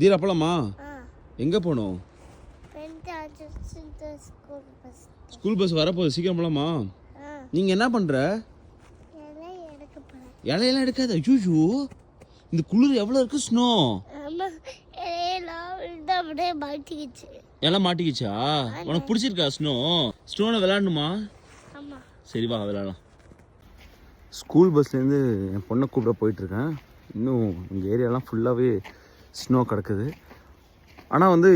தீரா போலாமா? எங்கே போகணும்? ஸ்கூல் பஸ் வரப்போகுது சீக்கிரம் போலாமா? நீங்கள் என்ன பண்ணுற இலையெல்லாம் எடுக்காது. ஐயோ இந்த குளிர் எவ்வளோ இருக்கு ஸ்னோ எல்லாம் மாட்டிக்கிச்சா. உனக்கு பிடிச்சிருக்கா ஸ்னோ ஸ்னோவில் விளாடணுமா சரி வா விளாடலாம் ஸ்கூல் பஸ்லேருந்து என் பொண்ணை கூப்பிட போயிட்டுருக்கேன் இன்னும் எங்கள் ஏரியாலாம் ஃபுல்லாகவே ஸ்னோ கிடக்குது. ஆனால் வந்து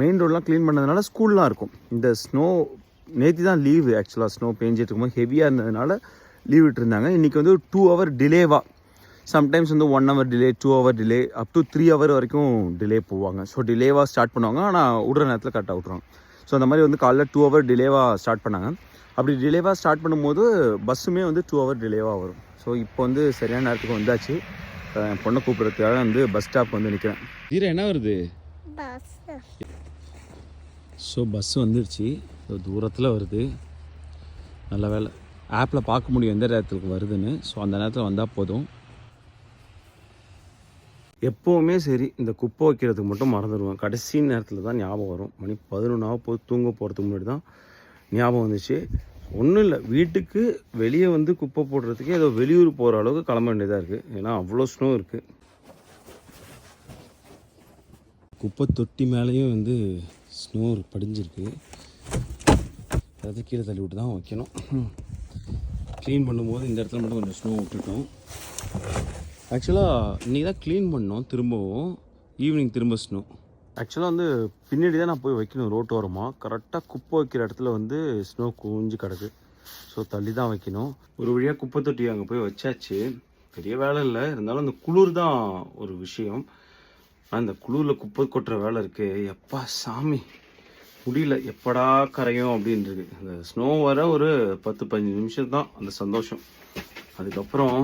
மெயின் ரோடெலாம் க்ளீன் பண்ணதுனால ஸ்கூல்லாம் இருக்கும். இந்த ஸ்னோ நேற்று தான் லீவு ஆக்சுவலாக ஸ்னோ பேஞ்சிட்டு இருக்கும்போது ஹெவியாக இருந்ததுனால லீவ் விட்டுருந்தாங்க. இன்றைக்கி வந்து டூ ஹவர் டிலேவாக சம்டைம்ஸ் வந்து one hour delay two hour delay up to three hour வரைக்கும் டிலே போவாங்க. ஸோ டிலேவாக ஸ்டார்ட் பண்ணுவாங்க. ஆனால் விடுற நேரத்தில் கரெக்டாக விட்ருவாங்க ஸோ அந்த மாதிரி வந்து காலைல டூ ஹவர் டிலேவாக ஸ்டார்ட் பண்ணாங்க. அப்படி டிலேவாக ஸ்டார்ட் பண்ணும்போது பஸ்ஸுமே வந்து டூ ஹவர் டிலேவாக வரும். ஸோ இப்போ வந்து சரியான நேரத்துக்கு வந்தாச்சு. பொண்ணை கூப்பிட்றதுக்காக வந்து பஸ் ஸ்டாப் வந்து நிற்கிறேன் தீரா என்ன வருது? பஸ் ஸோ பஸ் வந்துருச்சு. ஸோ தூரத்தில் வருது. நல்ல வேலை. ஆப்பில் பார்க்க முடியும் எந்த நேரத்துக்கு வருதுன்னு. ஸோ அந்த நேரத்தில் வந்தால் போதும். எப்போவுமே சரி இந்த குப்பை வைக்கிறதுக்கு மட்டும் மறந்துடுவேன். கடைசி நேரத்தில் தான் ஞாபகம் வரும். மணி பதினொன்றாக போய் தூங்க போகிறதுக்கு முன்னாடி தான் ஞாபகம் வந்துச்சு. ஒன்றும் இல்லை. வீட்டுக்கு வெளியே வந்து குப்பை போடுறதுக்கு ஏதோ வெளியூர் போகிற அளவுக்கு கிளம்ப வேண்டியதாக இருக்குது ஏன்னா அவ்வளோ ஸ்னோ இருக்குது குப்பை தொட்டி மேலேயும் வந்து ஸ்னோ படிஞ்சிருக்கு. அதை கீழே தள்ளி விட்டு தான் வைக்கணும். க்ளீன் பண்ணும்போது இந்த இடத்துல மட்டும் கொஞ்சம் ஸ்னோ விட்டுட்டோம். ஆக்சுவலாக இன்றைக்கி தான் க்ளீன் பண்ணோம் திரும்பவும். ஈவினிங் திரும்ப ஸ்னோ ஆக்சுவலாக வந்து பின்னாடி தான் நான் போய் வைக்கணும். ரோட்டோரமாக கரெக்டாக குப்பை வைக்கிற இடத்துல வந்து ஸ்னோ குவிஞ்சு கிடக்கு. ஸோ தள்ளி தான் வைக்கணும். ஒரு வழியாக குப்பை தொட்டி அங்கே போய் வச்சாச்சு. பெரிய வேலை இல்லை. இருந்தாலும் அந்த குளிர் தான் ஒரு விஷயம். அந்த குளிரில் குப்பை கொட்டுற வேலை இருக்கு. எப்பா சாமி. முடியல. எப்படா கரையும் அப்படின்றது அந்த ஸ்னோ வர ஒரு பத்து பதினஞ்சு நிமிஷம் தான் அந்த சந்தோஷம். அதுக்கப்புறம்